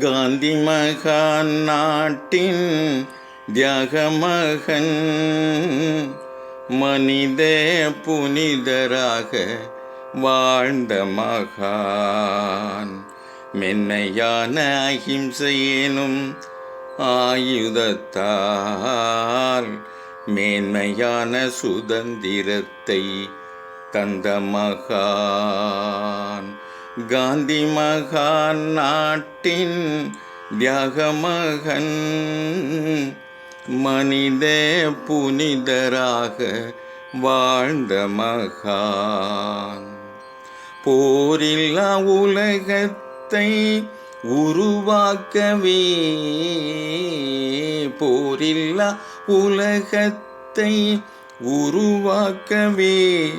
காந்தி மகான் நாட்டின் தியாகமகன். மனித புனிதராக வாழ்ந்த மகான். மென்மையான அகிம்சையேனும் ஆயுதத்தால் மேன்மையான சுதந்திரத்தை தந்த மகான். காந்தி மகான் நாட்டின் தியாகமகன் மனித புனிதராக வாழ்ந்த மகான். போரில்லா உலகத்தை உருவாக்கவே போரில்லா உலகத்தை உருவாக்கவே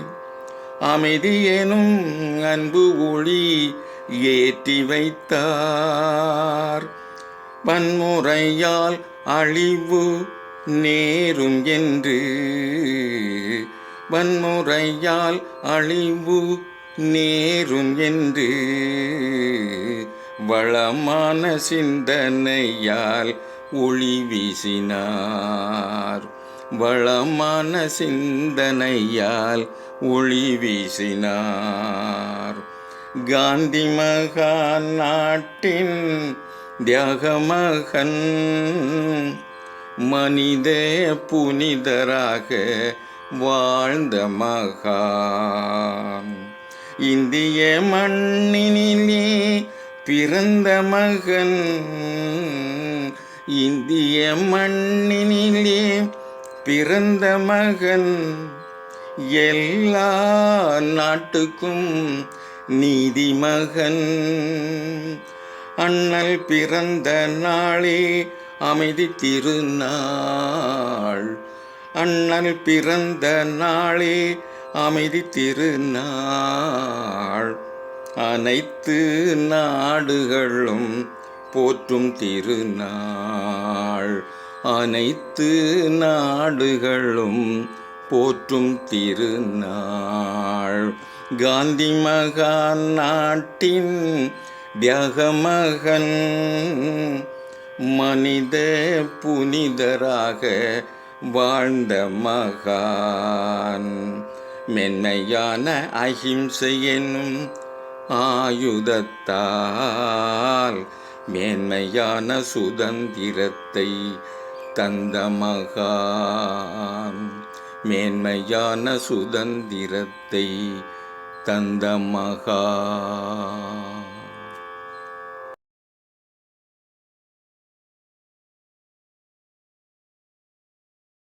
அமைதியேனும் அன்பு ஒளி ஏற்றி வைத்தார். வன்முறையால் அழிவு நேரும் என்று வன்முறையால் அழிவு நேரும் என்று வளமான சிந்தனையால் ஒளி வீசினார். வளமான சிந்தனையால் ஒளி வீசினார். காந்தி மகான் நாட்டின் தியாகமகன் மனித புனிதராக வாழ்ந்த மகான். இந்திய மண்ணினிலே பிறந்த மகன் இந்திய மண்ணினிலே பிறந்த மகன் எல்லா நாட்டுக்கும் நீதி மகன் அண்ணல் பிறந்த நாளே அமைதி திருநாள். அண்ணல் பிறந்த நாளே அமைதி திருநாள். அனைத்து நாடுகளும் போற்றும் திருநாள். அனைத்து நாடுகளும் போற்றும் திருநாள். காந்தி மகான் நாட்டின் தியாகமகன் மனித புனிதராக வாழ்ந்த மகான். மென்மையான அஹிம்சை என்னும் ஆயுதத்தால் மேன்மையான சுதந்திரத்தை தந்த மகான் மேன்மையான சுதந்திரத்தை தந்த மகான்